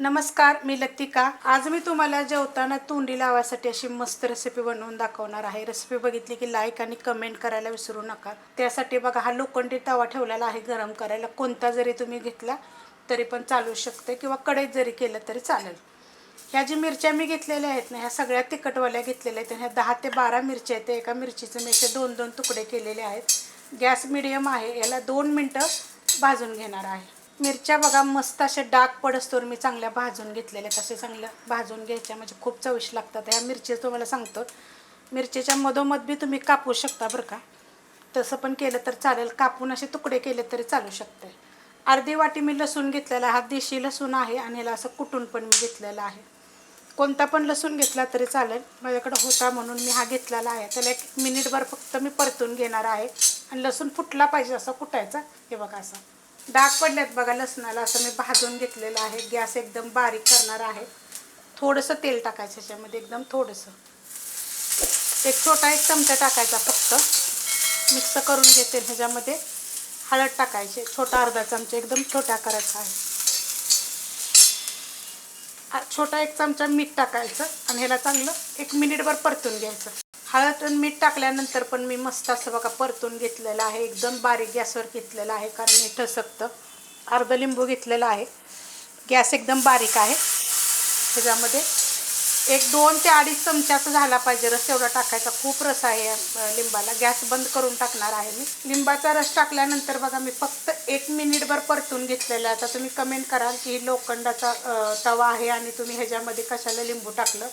नमस्कार मी लतिका. आज मी तुम्हाला जेवताना तोंडी लावासाठी अशी मस्त रेसिपी बनवून दाखवणार आहे. रेसिपी बघितली की लाईक आणि कमेंट करायला विसरू नका. त्यासाठी बघा हा लोखंडी तवा ठेवलेला आहे गरम करायला. कोणता जरी तुम्ही घेतला तरी पण चालू शकते किंवा कढईत जरी केलं तरी चालेल. ह्या जी मिरच्या मी घेतलेल्या आहेत ना ह्या सगळ्या तिखटवाल्या घेतलेल्या आहेत ह्या दहा ते बारा मिरच्या आहेत. एका मिरचीचे मी असे दोन दोन तुकडे केलेले आहेत. गॅस मिडियम आहे. याला दोन मिनटं भाजून घेणार आहे. मिरच्या बघा मस्त असे डाग पडस्तोर मी चांगल्या भाजून घेतलेल्या तसे चांगल्या भाजून घ्यायच्या म्हणजे खूप चविष्ट लागतात. ह्या मिरची तुम्हाला सांगतो. मिरचीच्या मधोमध बी तुम्ही कापू शकता बरं का. तसं पण केलं तर चालेल. कापून असे तुकडे केले तरी चालू शकते. अर्धी वाटी मी लसूण घेतलेला हा देशी लसूण आहे आणि ह्याला असं कुटून पण मी घेतलेला आहे. कोणता पण लसूण घेतला तरी चालेल. माझ्याकडं होता म्हणून मी हा घेतलेला आहे. त्याला एक मिनिटभर फक्त मी परतून घेणार आहे. आणि लसूण फुटला पाहिजे असं कुटायचा हे बघा असं. डाग पडल्यात बघा लसणाला. असं मी भाजून घेतलेलं आहे. गॅस एकदम बारीक करणार आहे. थोडंसं तेल टाकायचं ह्याच्यामध्ये एकदम थोडंसं. एक छोटा एक चमचा टाकायचा फक्त. मिक्स करून घेते ह्याच्यामध्ये. हळद टाकायची. छोटा अर्धा चमचा एकदम छोटा करायचा आहे. छोटा एक चमचा मीठ टाकायचं आणि ह्याला चांगलं एक मिनिटभर परतून घ्यायचं. हळद आणि मीठ टाकल्यानंतर पण मी मस्त असं बघा परतून घेतलेलं आहे. एकदम बारीक गॅसवर घेतलेलं आहे कारण हे ठसकतं. अर्ध लिंबू घेतलेलं आहे. गॅस एकदम बारीक आहे. त्याच्यामध्ये एक दोन ते अडीच चमच्याचा झाला पाहिजे रस एवढा टाकायचा. खूप रस आहे लिंबाला. गॅस बंद करून टाकणार आहे मी. लिंबाचा रस टाकल्यानंतर बघा मी फक्त एक मिनिटभर परतून घेतलेला आहे. आता तुम्ही कमेंट कराल की लोखंडाचा तवा आहे आणि तुम्ही ह्याच्यामध्ये कशाला लिंबू टाकलं.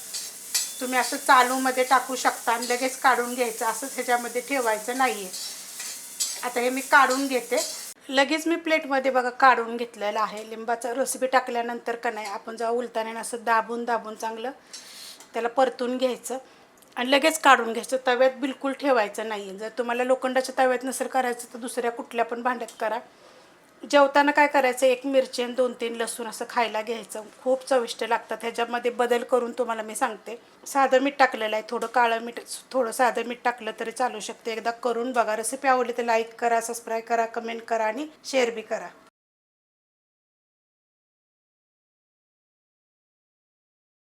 तुम्ही असं चालूमध्ये टाकू शकता आणि लगेच काढून घ्यायचं. असंच ह्याच्यामध्ये ठेवायचं नाही आहे आता हे मी काढून घेते. लगेच मी प्लेटमध्ये बघा काढून घेतलेलं आहे. लिंबाचा रेसिपी टाकल्यानंतर का नाही आपण जेव्हा उलताना असं दाबून दाबून चांगलं त्याला परतून घ्यायचं आणि लगेच काढून घ्यायचं. तव्यात बिलकुल ठेवायचं नाही आहे जर तुम्हाला लोखंडाच्या तव्यात नसेल करायचं तर दुसऱ्या कुठल्या पण भांड्यात करा. जेवताना काय करायचं? एक मिरची आणि दोन तीन लसूण असं खायला घ्यायचं. खूप चविष्ट लागतात. ह्याच्यामध्ये बदल करून तुम्हाला मी सांगते. साधं मीठ टाकलेलं आहे. थोडं काळं मीठ थोडं साधं मीठ टाकलं तरी चालू शकते. एकदा करून बघा. रेसिपी आवडली तर लाईक करा सबस्क्राईब करा कमेंट करा आणि शेअर बी करा.